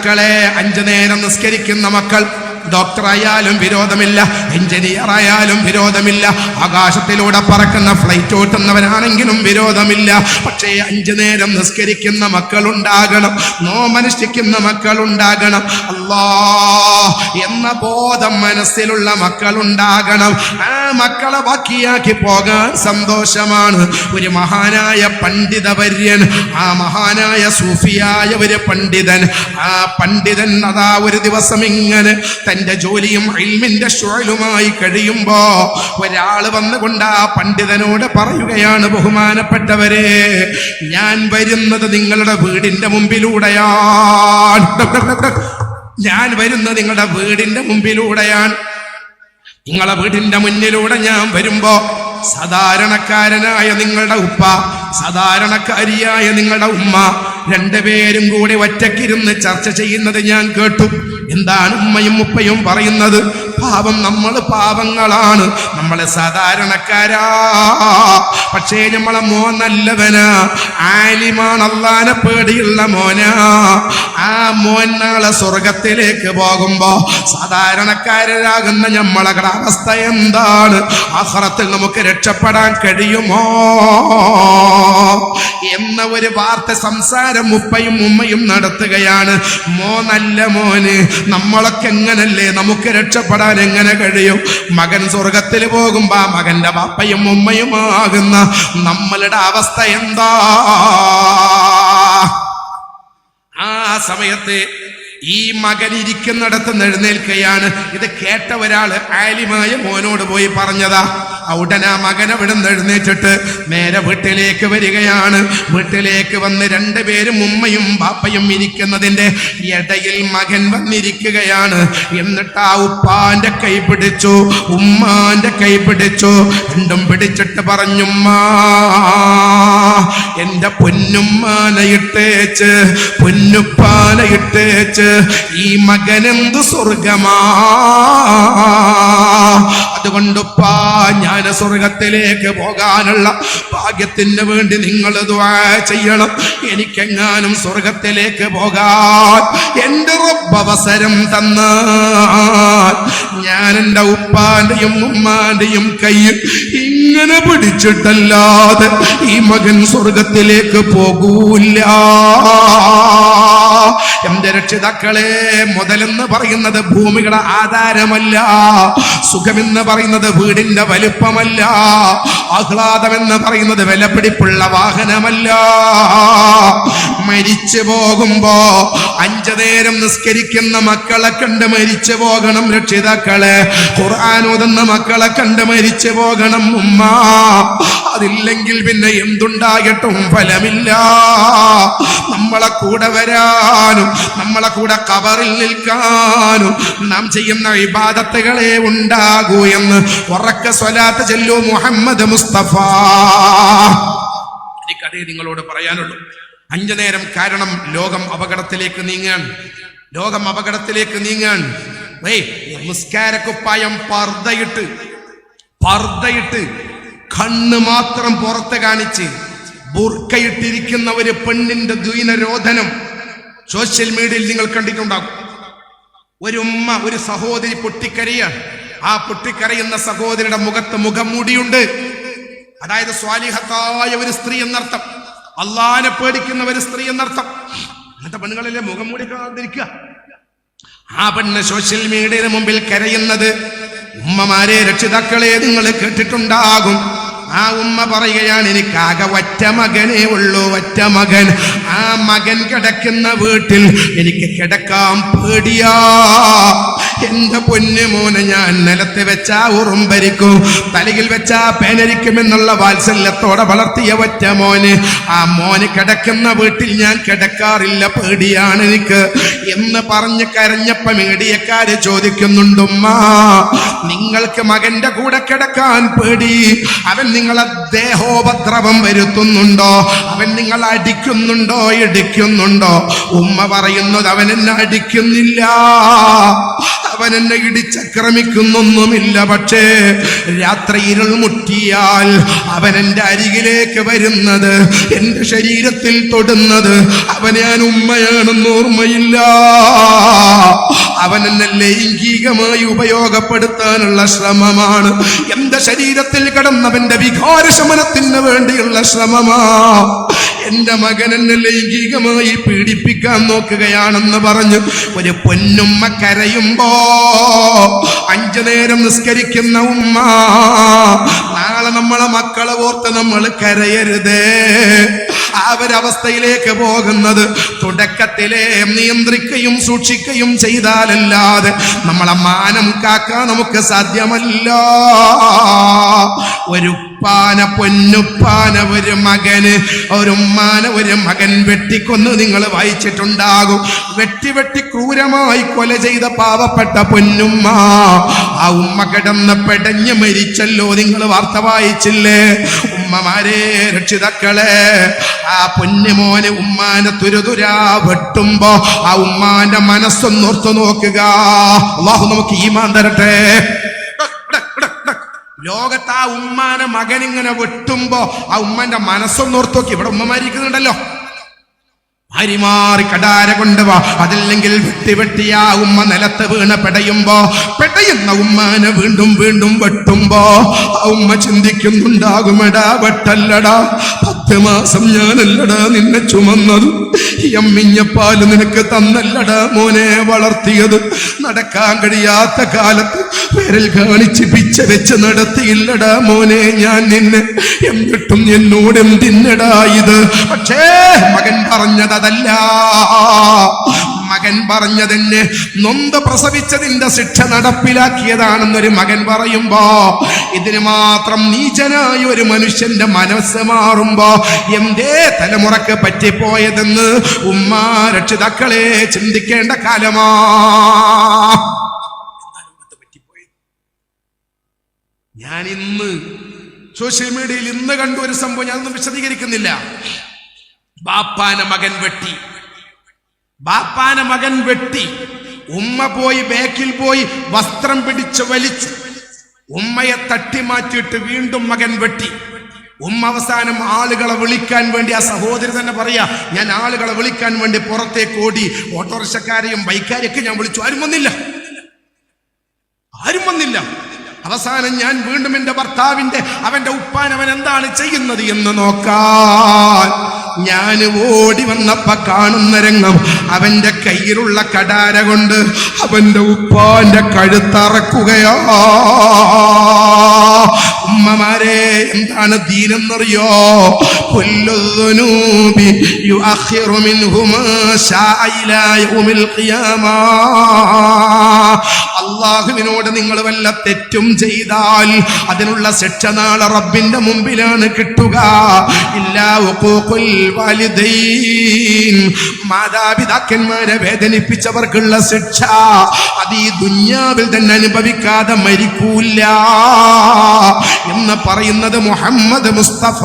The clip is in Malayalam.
രക്ഷിതാക്കളെ അഞ്ചു നേരം നിസ്കരിക്കുന്ന മക്കൾ. ഡോക്ടർ ആയാലും വിരോധമില്ല എഞ്ചിനീയർ ആയാലും വിരോധമില്ല ആകാശത്തിലൂടെ പറക്കുന്ന ഫ്ലൈറ്റ് ഓട്ടുന്നവരാണെങ്കിലും വിരോധമില്ല. പക്ഷേ അഞ്ചു നേരം നിസ്കരിക്കുന്ന മക്കളുണ്ടാകണം നോമനുഷ്ഠിക്കുന്ന മക്കളുണ്ടാകണം. അല്ലാ എന്ന ബോധം മനസ്സിലുള്ള മക്കളുണ്ടാകണം. ആ മക്കളെ ബാക്കിയാക്കി പോകാൻ സന്തോഷമാണ്. ഒരു മഹാനായ പണ്ഡിതവര്യൻ ആ മഹാനായ സൂഫിയായ ഒരു പണ്ഡിതൻ ആ പണ്ഡിതൻ അതാ ഒരു ദിവസം ഇങ്ങനെ തന്റെ ജോലിയും ഇൽമിന്റെ ഷുഴലുമായി കഴിയുമ്പോ ഒരാൾ വന്നുകൊണ്ട് ആ പണ്ഡിതനോട് പറയുകയാണ് ബഹുമാനപ്പെട്ടവരെ ഞാൻ വരുന്നത് നിങ്ങളുടെ വീടിന്റെ മുമ്പിലൂടെയാണ്. ഞാൻ വരുന്നത് നിങ്ങളുടെ വീടിന്റെ മുമ്പിലൂടെയാണ്. നിങ്ങളെ വീടിന്റെ മുന്നിലൂടെ ഞാൻ വരുമ്പോ സാധാരണക്കാരനായ നിങ്ങളുടെ ഉപ്പ സാധാരണക്കാരിയായ നിങ്ങളുടെ ഉമ്മ രണ്ടുപേരും കൂടി ഒറ്റക്കിരുന്ന് ചർച്ച ചെയ്യുന്നത് ഞാൻ കേട്ടു. എന്താണ് ഉമ്മയും ഉപ്പയും പറയുന്നത്? പാവം നമ്മൾ പാവങ്ങളാണ് നമ്മളെ സാധാരണക്കാരാ. പക്ഷേ നമ്മളെ മോൻ നല്ലവനാ. ആലിമാണ് അള്ളാനെ പേടിയുള്ള മോനാ. ആ മോൻ നാളെ സ്വർഗത്തിലേക്ക് പോകുമ്പോ സാധാരണക്കാരാകുന്ന നമ്മളുടെ അവസ്ഥ എന്താണ്? ആഹ്റത്തിൽ നമുക്ക് രക്ഷപ്പെടാൻ കഴിയുമോ? എന്ന ഒരു വാർത്ത സംസാരം ഉപ്പയും ഉമ്മയും നടത്തുകയാണ്. മോ നല്ല മോന്. നമ്മളൊക്കെ എങ്ങനല്ലേ? നമുക്ക് രക്ഷപ്പെടാൻ എങ്ങനെ കഴിയും? മകൻ സ്വർഗത്തിൽ പോകുമ്പോ മകന്റെ ബാപ്പയും ഉമ്മയും ആകുന്ന നമ്മളുടെ അവസ്ഥ എന്താ? ആ സമയത്ത് ഈ മകൻ ഇരിക്കുന്നിടത്ത് എഴുന്നേൽക്കുകയാണ്. ഇത് കേട്ട ഒരാൾ ആലിമായ മോനോട് പോയി പറഞ്ഞതാ ഉടനെ ആ മകൻ അവിടെ നിന്ന് എഴുന്നേറ്റിട്ട് നേരെ വീട്ടിലേക്ക് വരികയാണ്. വീട്ടിലേക്ക് വന്ന് രണ്ടുപേരും ഉമ്മയും ബാപ്പയും ഇരിക്കുന്നതിന്റെ ഇടയിൽ മകൻ വന്നിരിക്കുകയാണ്. എന്നിട്ട് ആ ഉപ്പാന്റെ കൈ പിടിച്ചു ഉമ്മാന്റെ കൈ പിടിച്ചു. രണ്ടും പിടിച്ചിട്ട് പറഞ്ഞുമ്മാ എന്റെ പൊന്നുമ്മാനയിട്ടേച്ച് പൊന്നുപ്പാനയിട്ടേച്ച് ഈ മകനെന്ത് സ്വർഗമാ അതുകൊണ്ടുപ്പാ ഞാൻ സ്വർഗത്തിലേക്ക് പോകാനുള്ള ഭാഗ്യത്തിന് വേണ്ടി നിങ്ങൾ ചെയ്യണം. എനിക്കെങ്ങാനും സ്വർഗത്തിലേക്ക് പോകാൻ എന്റെ റബ്ബ് അവസരം തന്നാൽ. ഞാൻ എന്റെ ഉപ്പാന്റെയും ഉമ്മാന്റെയും കയ്യിൽ ഇങ്ങനെ പിടിച്ചിട്ടല്ലാതെ ഈ മകൻ സ്വർഗത്തിലേക്ക് പോകൂല എന്റെ രക്ഷിതാക്കളെ മുതലെന്ന് പറയുന്നത് ഭൂമിയുടെ ആധാരമല്ല. സുഖമെന്ന് പറയുന്നത് വീടിന്റെ വലുപ്പമല്ല. ആഹ്ലാദമെന്ന് പറയുന്നത് വിലപിടിപ്പുള്ള വാഹനമല്ല. മരിച്ചു പോകുമ്പോ അഞ്ചു നേരം നിസ്കരിക്കുന്ന മക്കളെ കണ്ട് മരിച്ചു പോകണം രക്ഷിതാക്കളെ. ഖുർആാനോദുന്ന മക്കളെ കണ്ട് മരിച്ചു പോകണം ഉമ്മ. അതില്ലെങ്കിൽ പിന്നെ എന്തുണ്ടാകട്ടും ഫലമില്ല. നമ്മളെ കൂടെ വരാനും നമ്മളെ കൂടെ കബറിൽ നിൽക്കാനും നാം ചെയ്യുന്ന ഇബാദത്തുകളെ ഉണ്ടാകൂ എന്ന് ഉറക്ക സ്വലാത്ത് ചെല്ലു മുഹമ്മദ് മുസ്തഫ. എനിക്കതേ നിങ്ങളോട് പറയാനുള്ളൂ. അഞ്ചു നേരം കാരണം ലോകം അപകടത്തിലേക്ക് നീങ്ങാൻ ലോകം അപകടത്തിലേക്ക് നീങ്ങാൻ. ഏയ് നിസ്കാരക്കുപ്പായം പർദ്ദയിട്ട് പർദ്ദയിട്ട് കണ്ണ് മാത്രം പുറത്ത് കാണിച്ച് ബുർക്കയിട്ടിരിക്കുന്ന ഒരു പെണ്ണിന്റെ ദ്വീനരോധനം സോഷ്യൽ മീഡിയയിൽ നിങ്ങൾ കണ്ടിട്ടുണ്ടാകും. ഒരു ഉമ്മ ഒരു സഹോദരി പൊട്ടിക്കരയാണ്. ആ പൊട്ടിക്കരയുന്ന സഹോദരിയുടെ മുഖത്ത് മുഖം മുടിയുണ്ട് അതായത് സ്വാലിഹത്തായ ഒരു സ്ത്രീ എന്നർത്ഥം. അള്ളാനെ പേടിക്കുന്ന ഒരു സ്ത്രീ എന്നർത്ഥം. അങ്ങനത്തെ പെണ്ണുങ്ങളിലെ മുഖം മൂടി കാണാതിരിക്കുക ആ പെണ്ണ് സോഷ്യൽ മീഡിയയുടെ മുമ്പിൽ കരയുന്നത് ഉമ്മമാരെ രക്ഷിതാക്കളെ നിങ്ങൾ കേട്ടിട്ടുണ്ടാകും. ആ ഉമ്മ പറയുകയാണ് എനിക്കാകെ ഒറ്റ മകനേ ഉള്ളൂ ഒറ്റ മകൻ. ആ മകൻ കിടക്കുന്ന വീട്ടിൽ എനിക്ക് കിടക്കാൻ പേടിയാ. എന്റെ പൊന്നു മോനെ ഞാൻ നിലത്ത് വെച്ചാ ഉറുമ്പരിക്കും തലയിൽ വെച്ചാ പേനരിക്കുമെന്നുള്ള വാത്സല്യത്തോടെ വളർത്തിയ ഒറ്റ മോന്. ആ മോന് കിടക്കുന്ന വീട്ടിൽ ഞാൻ കിടക്കാറില്ല പേടിയാണ് എനിക്ക്. എന്ന് പറഞ്ഞ് കരഞ്ഞപ്പ മീഡിയക്കാര് ചോദിക്കുന്നുണ്ടുമ്മ നിങ്ങൾക്ക് മകന്റെ കൂടെ കിടക്കാൻ പേടി. അവൻ നിങ്ങളെ ദേഹോപദ്രവം വരുത്തുന്നുണ്ടോ? അവൻ നിങ്ങൾ അടിക്കുന്നുണ്ടോ? ഇടിക്കുന്നുണ്ടോ? ഉമ്മ പറയുന്നത് അവൻ എന്നെ അടിക്കുന്നില്ല. അവൻ എന്നെ ഇടിച്ചക്രമിക്കുന്നൊന്നുമില്ല. പക്ഷേ രാത്രി ഇരുൾ മുട്ടിയാൽ അവൻ എന്റെ അരികിലേക്ക് വരുന്നത് എന്റെ ശരീരത്തിൽ തൊടുന്നത് അവൻ ഞാൻ ഉമ്മയാണെന്ന് ഓർമ്മയില്ല. അവൻ എന്നെ ലൈംഗികമായി ഉപയോഗപ്പെടുത്താനുള്ള ശ്രമമാണ്. എന്റെ ശരീരത്തിൽ കിടന്നവന്റെ വികാരശമനത്തിന് വേണ്ടിയുള്ള ശ്രമമാ. എന്റെ മകൻ എന്നെ ലൈംഗികമായി പീഡിപ്പിക്കാൻ നോക്കുകയാണെന്ന് പറഞ്ഞു. ഒരു പൊന്നുമ്മ കരയുമ്പോ അഞ്ചു നേരം നിസ്കരിക്കുന്ന ഉമ്മ നാളെ നമ്മളെ മക്കളെ ഓർത്ത് നമ്മൾ കരയരുതേ. ആ അവസ്ഥയിലേക്ക് പോകുന്നത് തുടക്കത്തിലെ നിയന്ത്രിക്കുകയും സൂക്ഷിക്കുകയും ചെയ്താലല്ലാതെ നമ്മളെ മാനം കാക്കാൻ നമുക്ക് സാധ്യമല്ല. ഒരു പാന പൊന്നുപ്പാന ഒരു മകന് ഒരു ഉമ്മാന ഒരു മകൻ വെട്ടിക്കൊന്ന് നിങ്ങൾ വായിച്ചിട്ടുണ്ടാകും. വെട്ടി വെട്ടി ക്രൂരമായി കൊല ചെയ്ത പാവപ്പെട്ട പൊന്നുമ്മ ആ ഉമ്മ കിടന്ന് പെടഞ്ഞ് മരിച്ചല്ലോ നിങ്ങൾ വാർത്ത വായിച്ചില്ലേ? ഉമ്മമാരെ രക്ഷിതാക്കളെ ആ പൊന്നുമോന് ഉമ്മാനെ തുരുതുരാ വെട്ടുമ്പോ ആ ഉമ്മാന്റെ മനസ്സൊന്നോർത്തു നോക്കുക. അള്ളാഹു നമുക്ക് ഈമാൻ തരട്ടെ. ലോകത്ത് ആ ഉമ്മാനെ മകൻ ഇങ്ങനെ വെട്ടുമ്പോ ആ ഉമ്മന്റെ മനസ്സൊന്നോർത്ത് നോക്കി. ഇവിടെ ഉമ്മമാരിക്കുന്നുണ്ടല്ലോ ഭാര്യമാറി കടാര കൊണ്ടുവാ. അതല്ലെങ്കിൽ വെട്ടി വെട്ടിയാ ഉമ്മ നിലത്ത് വീണ പെടയുമ്പോ പെടയുന്ന ഉമ്മാനെ വീണ്ടും വീണ്ടും വെട്ടുമ്പോ ആ ഉമ്മ ചിന്തിക്കുന്നുണ്ടാകുമെടാ വെട്ടല്ലടാ. പത്ത് മാസം ഞാനല്ലടാ നിന്നെ ചുമന്നത്. ഈ അമ്മിഞ്ഞ പാൽ നിനക്ക് തന്നല്ലടാ മോനെ വളർത്തിയത്. നടക്കാൻ കഴിയാത്ത കാലത്ത് വിരൽ കാണിച്ച് പിച്ച വെച്ച് നടത്തിയില്ലട മോനെ ഞാൻ നിന്നെ. എന്നിട്ടും എന്നോട് എന്തിന്നടാ ഇത്? പക്ഷേ മകൻ പറഞ്ഞത് അതല്ല മകൻ പറഞ്ഞതിന് നൊന്ത് പ്രസവിച്ചതിന്റെ ശിക്ഷ നടപ്പിലാക്കിയതാണെന്നൊരു മകൻ പറയുമ്പോ ഇതിന് മാത്രം നീചനായ ഒരു മനുഷ്യന്റെ മനസ്സ് മാറുമ്പോ എന്തേ തലമുറയ്ക്ക് പറ്റിപ്പോയതെന്ന് ഉമ്മ രക്ഷിതാക്കളെ ചിന്തിക്കേണ്ട കാലമാ. ഞാൻ ഇന്ന് സോഷ്യൽ മീഡിയയിൽ ഇന്ന് കണ്ടു ഒരു സംഭവം ഞാനൊന്നും വിശദീകരിക്കുന്നില്ല. ബാപ്പാന മകൻ വെട്ടി. ബാപ്പാന മകൻ വെട്ടി. ഉമ്മ പോയി ബാക്കിൽ പോയി വസ്ത്രം പിടിച്ച് വലിച്ചു. ഉമ്മയെ തട്ടി മാറ്റിയിട്ട് വീണ്ടും മകൻ വെട്ടി. ഉമ്മ അവസാനം ആളുകളെ വിളിക്കാൻ വേണ്ടി ആ സഹോദരി തന്നെ പറയാ ഞാൻ ആളുകളെ വിളിക്കാൻ വേണ്ടി പുറത്തേക്ക് ഓടി ഓട്ടോറിക്ഷക്കാരെയും ബൈക്കാരെയൊക്കെ ഞാൻ വിളിച്ചു. ആരും വന്നില്ല. ആരും വന്നില്ല. അവസാനം ഞാൻ വീണ്ടും എന്റെ ഭർത്താവിന്റെ അവന്റെ ഉപ്പാൻ അവൻ എന്താണ് ചെയ്യുന്നത് എന്ന് നോക്കാൻ ഞാൻ ഓടി വന്നപ്പ കാണുന്ന രംഗം അവന്റെ കയ്യിലുള്ള കടാര കൊണ്ട് അവന്റെ ഉപ്പാന്റെ കഴുത്തറക്കുകയാ. ഉമ്മമാരെ എന്താണ് ദീനെന്നറിയോ? അള്ളാഹുവിനോട് നിങ്ങൾ വല്ല തെറ്റും ചെയ്താൽ അതിനുള്ള ശിക്ഷ നാളെ റബ്ബിന്റെ മുമ്പിലാണ് കിട്ടുക. മാതാപിതാക്കന്മാരെ വേദനിപ്പിച്ചവർക്കുള്ള ശിക്ഷ അത് ഈ ദുന്യാവിൽ തന്നെ അനുഭവിക്കാതെ മരിക്കൂല എന്ന് പറയുന്നത് മുഹമ്മദ് മുസ്തഫ.